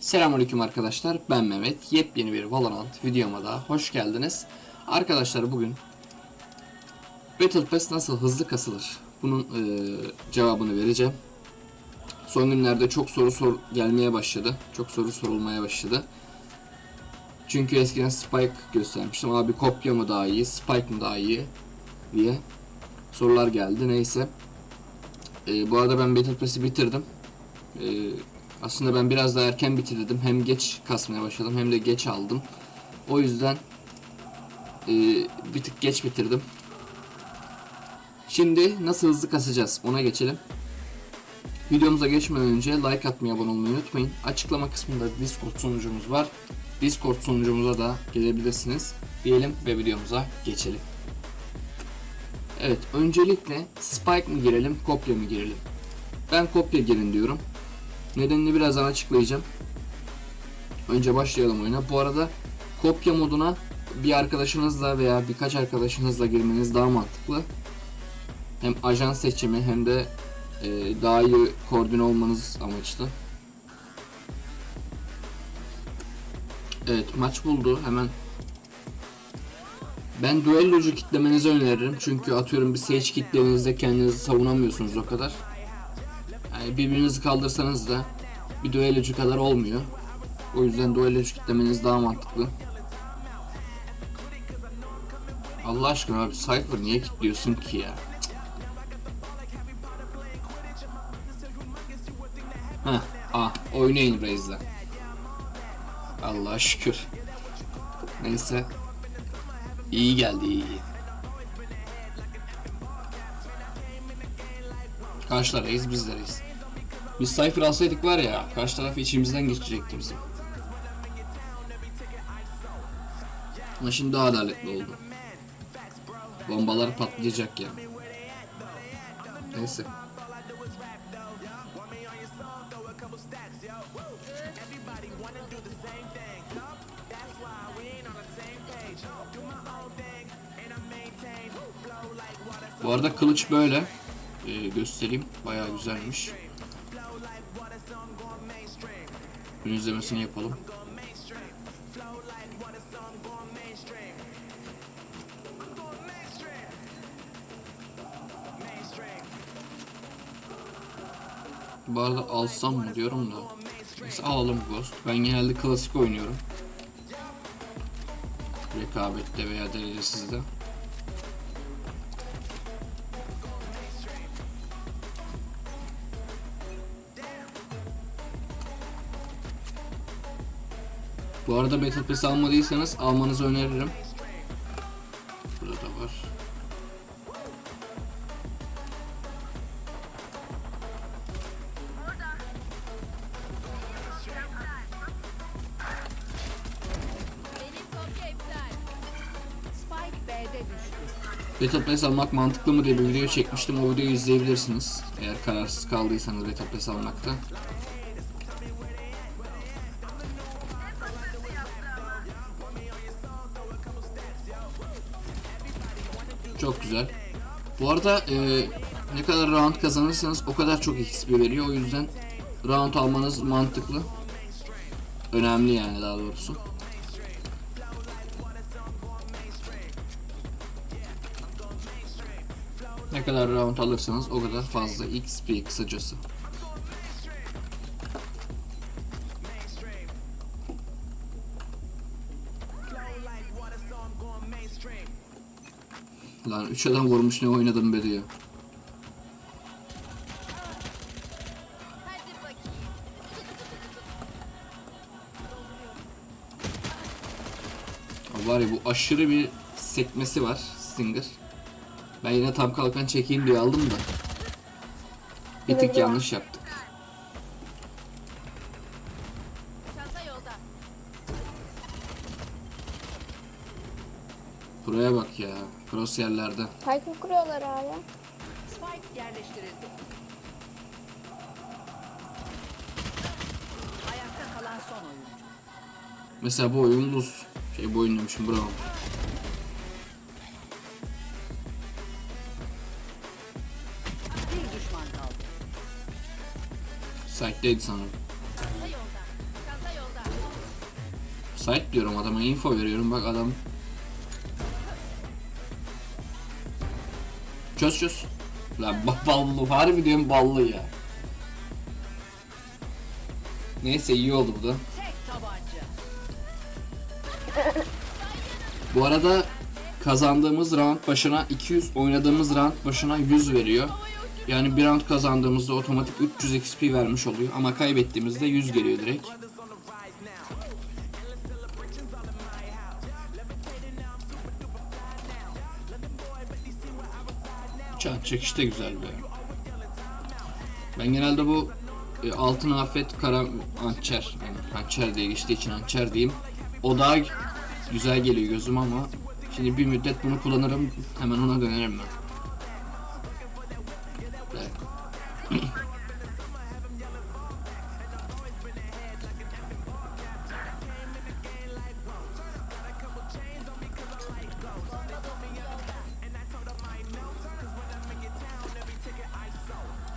Selamünaleyküm arkadaşlar. Ben Mehmet. Yepyeni bir Valorant videoma da hoş geldiniz. Arkadaşlar bugün Battle Pass nasıl hızlı kasılır? Bunun eee, cevabını vereceğim. Son günlerde çok soru sor gelmeye başladı. Çok soru sorulmaya başladı. Çünkü eskiden Spike göstermiştim. Abi kopya mı daha iyi, Spike mı daha iyi diye sorular geldi. Neyse. Eee, bu arada ben Battle Pass'i bitirdim. Eee aslında ben biraz daha erken bitirdim. Hem geç kasmaya başladım hem de geç aldım. O yüzden e, bir tık geç bitirdim. Şimdi nasıl hızlı kasacağız ona geçelim. Videomuza geçmeden önce like atmayı, abone olmayı unutmayın. Açıklama kısmında Discord sunucumuz var. Discord sunucumuza da gelebilirsiniz. Diyelim ve videomuza geçelim. Evet, öncelikle Spike mı girelim, kopya mı girelim? Ben kopya girin diyorum. Nedenini birazdan açıklayacağım. Önce başlayalım oyuna. Bu arada kopya moduna bir arkadaşınızla veya birkaç arkadaşınızla girmeniz daha mantıklı. Hem ajan seçimi hem de e, daha iyi koordine olmanız amaçlı. Evet maç buldu. Hemen ben duellocu kitlemenizi öneririm. Çünkü atıyorum bir sage kitlediğinizde kendinizi savunamıyorsunuz o kadar. Yani birbirinizi kaldırsanız da bir duellocu kadar olmuyor. O yüzden duellocu kitlemeniz daha mantıklı. Allah aşkına abi Cypher niye kilitliyorsun ki ya? Cık. Heh, ah oynayın Raze'le. Allah şükür. Neyse. İyi geldi iyi. Karşılarayız bizleriz. Biz Cypher alsaydık var ya karşı taraf içimizden geçecekti bizim. Ama şimdi daha adaletli oldu. Bombalar patlayacak ya. Neyse. Bu arada kılıç böyle. Ee, göstereyim. Bayağı güzelmiş. Ön izlemesini yapalım. Bu arada alsam mı diyorum da. Neyse alalım Ghost. Ben genelde klasik oynuyorum. Rekabette veya derecesizde. Bu arada Battle Pass almadıysanız almanızı öneririm. Burada da var. Battle Pass almak mantıklı mı diye bir video çekmiştim. O videoyu izleyebilirsiniz. Eğer kararsız kaldıysanız Battle Pass almakta. Güzel. Bu arada e, ne kadar round kazanırsanız o kadar çok XP veriyor. O yüzden round almanız mantıklı. Önemli yani daha doğrusu. Ne kadar round alırsanız o kadar fazla XP kısacası. Lan 3 adam vurmuş ne oynadım be diyor. Hadi bakayım. Ama Var ya bu aşırı bir sekmesi var Stinger. Ben yine tam kalkan çekeyim diye aldım da. Bir tık yanlış yaptık. Buraya bak ya. Cross yerlerde. Python kuruyorlar abi. Spike yerleştirildi. Ayakta kalan son oyuncu. Mesela bu oyun buz. Şey bu oyun demişim bravo. Bir düşman. Site'deydi sanırım. Site diyorum adama info veriyorum bak adam Çöz çöz. Lan ballı harbi diyorum ballı ya. Neyse iyi oldu bu da. Bu arada kazandığımız round başına 200, oynadığımız round başına 100 veriyor. Yani bir round kazandığımızda otomatik 300 XP vermiş oluyor ama kaybettiğimizde 100 geliyor direkt. Çat çekiş de güzel be. Ben genelde bu e, altın afet kara hançer yani hançer diye geçtiği için hançer diyeyim. O daha güzel geliyor gözüm ama şimdi bir müddet bunu kullanırım hemen ona dönerim ben.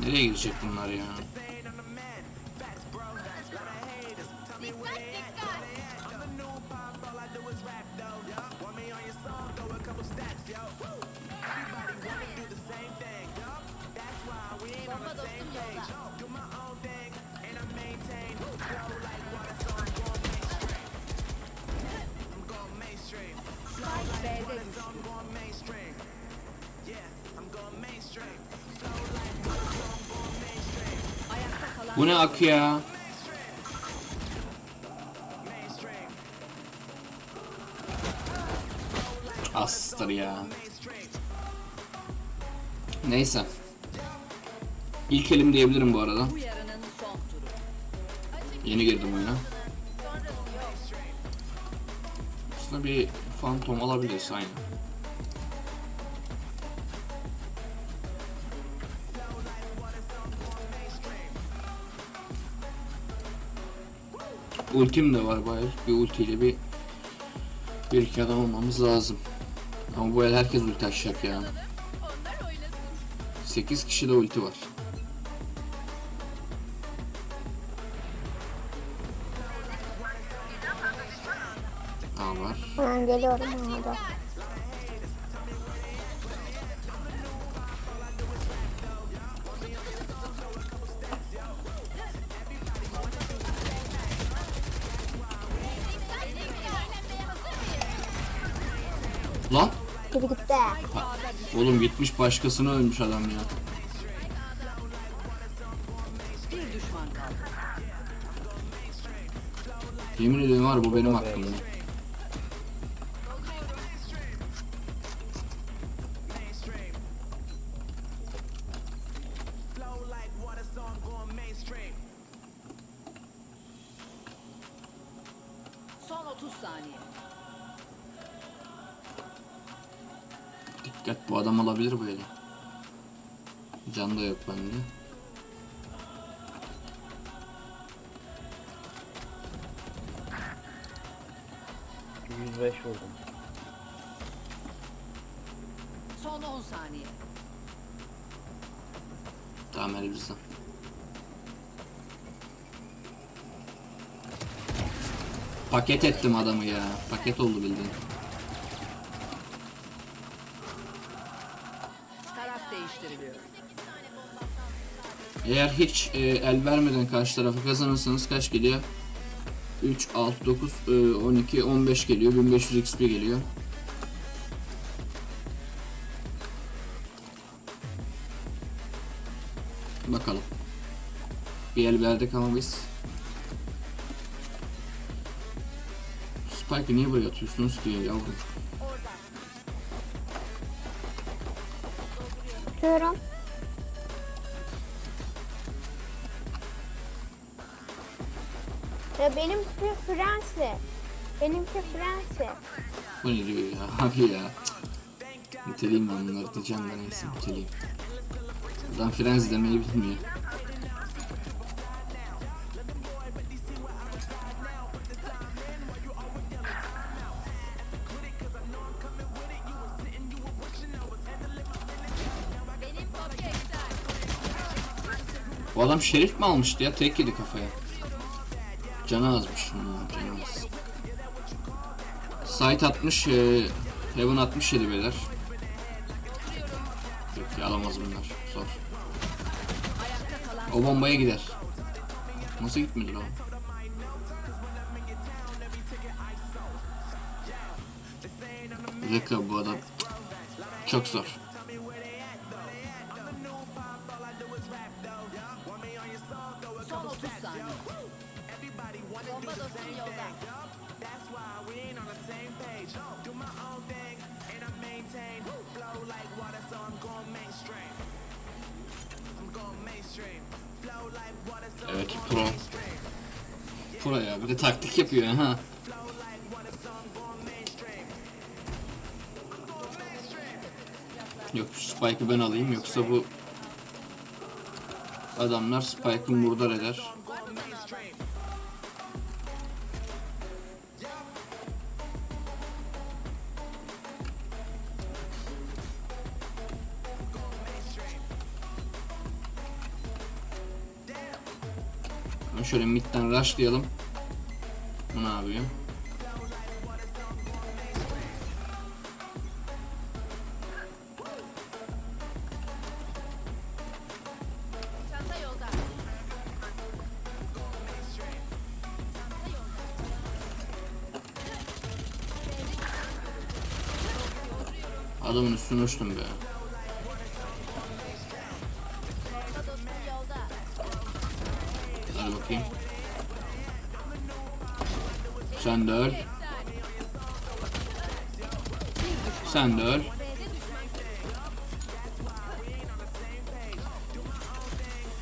Nereye gidecek bunlar ya? Bu ne ak ya? Astır ya. Neyse. İlk elim diyebilirim bu arada. Yeni girdim oyuna. Aslında bir fantom alabiliriz aynı. Ultim de var bayağı. Bir ultiyle bir bir iki adam olmamız lazım. Ama bu el herkes ulti açacak ya. Onlar oynasın. 8 kişi de ulti var. Aa var. Ben geliyorum orada. Lan! Biri gitti. Oğlum gitmiş başkasını ölmüş adam ya. Yemin ediyorum var bu benim hakkımda. Dikkat bu adam alabilir böyle. Can da yok bende. vurdum. Son 10 saniye. Tamam el bizden. Paket ettim adamı ya. Paket oldu bildiğin. Eğer hiç e, el vermeden karşı tarafa kazanırsanız kaç geliyor? 3, 6, 9, e, 12, 15 geliyor. 1500 XP geliyor. Bakalım. Bir el verdik ama biz. Spike'ı niye buraya atıyorsunuz ki yavrum? Tutuyorum. Ya benimki Fransi. Benimki Fransi. Bu ne diyor ya abi ya. Cık. Niteleyim ben bunları diyeceğim ben neyse niteleyim. Adam frenz demeyi bilmiyor. Adam şerif mi almıştı ya? Tek yedi kafaya. Canı azmış. Hmm, canı az. Site 60, e, Heaven 67 beyler. Ya alamaz bunlar. Zor. O bombaya gider. Nasıl gitmedi lan? Rekla bu adam. Çok zor. Evet pro. Pro ya bir de taktik yapıyor ha. Yok şu Spike'ı ben alayım yoksa bu adamlar Spike'ı murdar eder. Ben şöyle midden rushlayalım. Bu ne yapıyor? Adamın üstüne uçtum be. Hadi bakayım. Sen de öl. Sen de öl.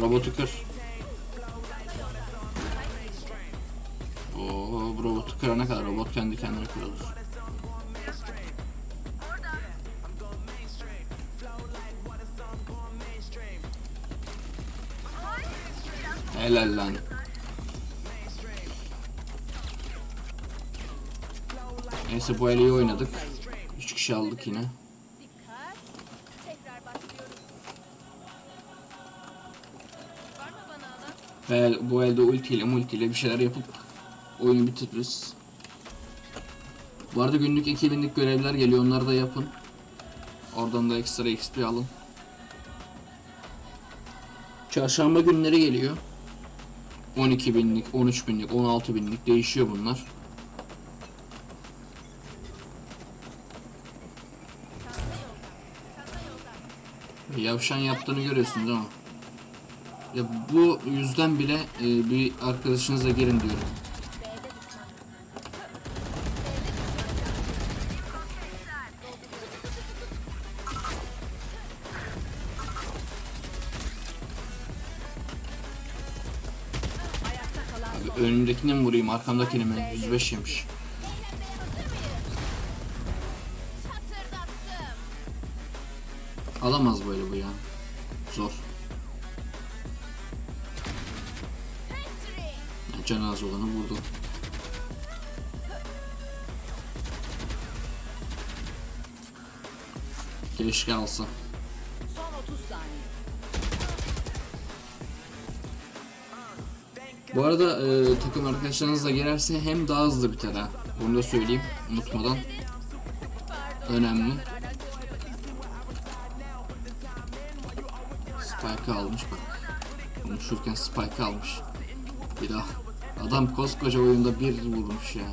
Robotu kır. Oo, robotu kırana kadar robot kendi kendine kırılır. Helal lan. Neyse bu el iyi oynadık. 3 kişi aldık yine. Ve bu elde ultiyle multiyle bir şeyler yapıp oyunu bitiririz. Bu arada günlük 2000'lik görevler geliyor onları da yapın. Oradan da ekstra XP alın. Çarşamba günleri geliyor. 12 binlik, 13 binlik, 16 binlik değişiyor bunlar. Yavşan yaptığını görüyorsunuz ama. Ya bu yüzden bile e, bir arkadaşınızla gelin diyorum. Vurayım arkamdakine mi? 105 yemiş. Alamaz böyle bu ya. Zor. Az olanı vurdu. Keşke alsa. Bu arada e, takım arkadaşlarınızla girerse hem daha hızlı biter ha. Bunu da söyleyeyim unutmadan. Önemli. Spike almış bak. Konuşurken Spike almış. Bir daha. Adam koskoca oyunda bir vurmuş ya.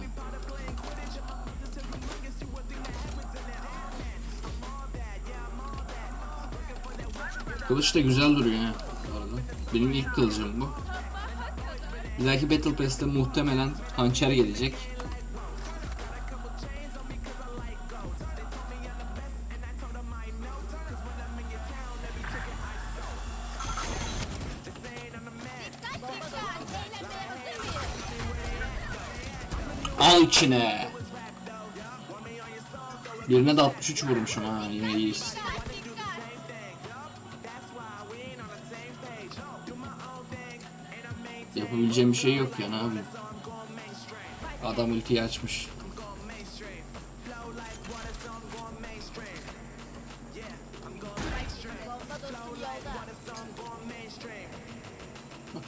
Kılıç da güzel duruyor ha. Benim ilk kılıcım bu. Dahaki Battle Pass'te muhtemelen hançer gelecek. Al içine. Birine de 63 vurmuşum ha yine iyiyiz. Yapabileceğim bir şey yok ya ne yapayım. Adam ultiyi açmış. Yolda.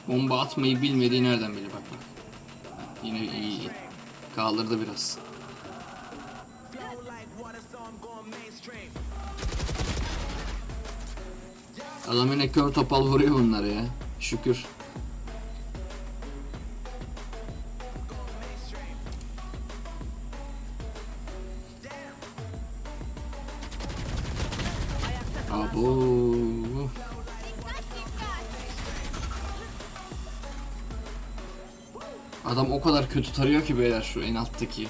Bomba atmayı bilmediği nereden bilir bak bak. Yine iyi iyi. Kaldırdı biraz. Adam yine kör topal vuruyor bunları ya. Şükür. Kötü tarıyor ki beyler şu en alttaki.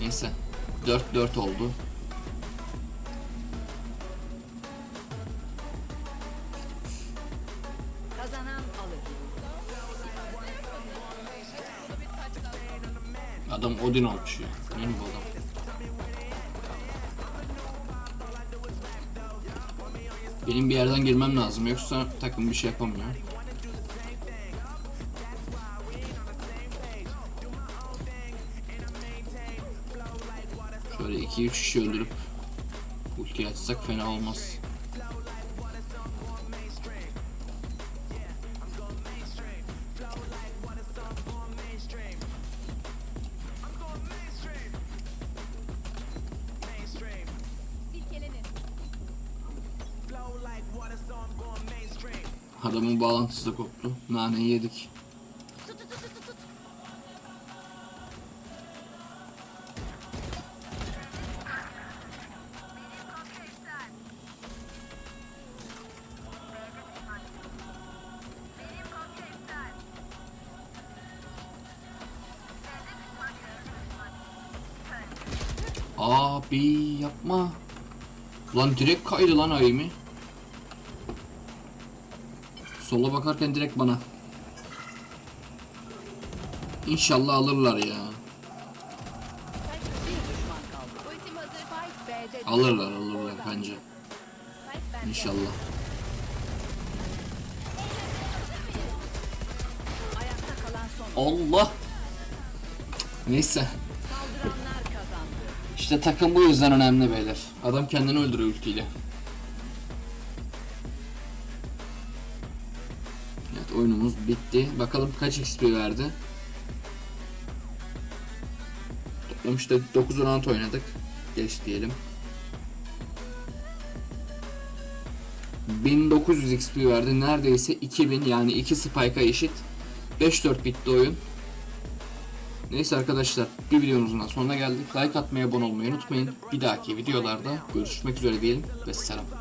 Neyse. 4-4 oldu. Kazanan alır. Adam Odin olmuş ya. Ne bu adam? Benim bir yerden girmem lazım yoksa takım bir şey yapamıyor. Şöyle 2-3 kişi öldürüp ulti açsak fena olmaz. Adamın bağlantısı da koptu. Naneyi yedik. Abi yapma. Lan direkt kaydı lan ayımı. Sola bakarken direkt bana. İnşallah alırlar ya. Alırlar alırlar bence. İnşallah. Allah. Neyse. İşte takım bu yüzden önemli beyler. Adam kendini öldürüyor ultiyle. Evet oyunumuz bitti. Bakalım kaç XP verdi. Toplam işte 9 round oynadık. Geç diyelim. 1900 XP verdi. Neredeyse 2000 yani 2 spike'a eşit. 5-4 bitti oyun. Neyse arkadaşlar bir videomuzun sonuna geldik. Like atmayı, abone olmayı unutmayın. Bir dahaki videolarda görüşmek üzere diyelim ve selam.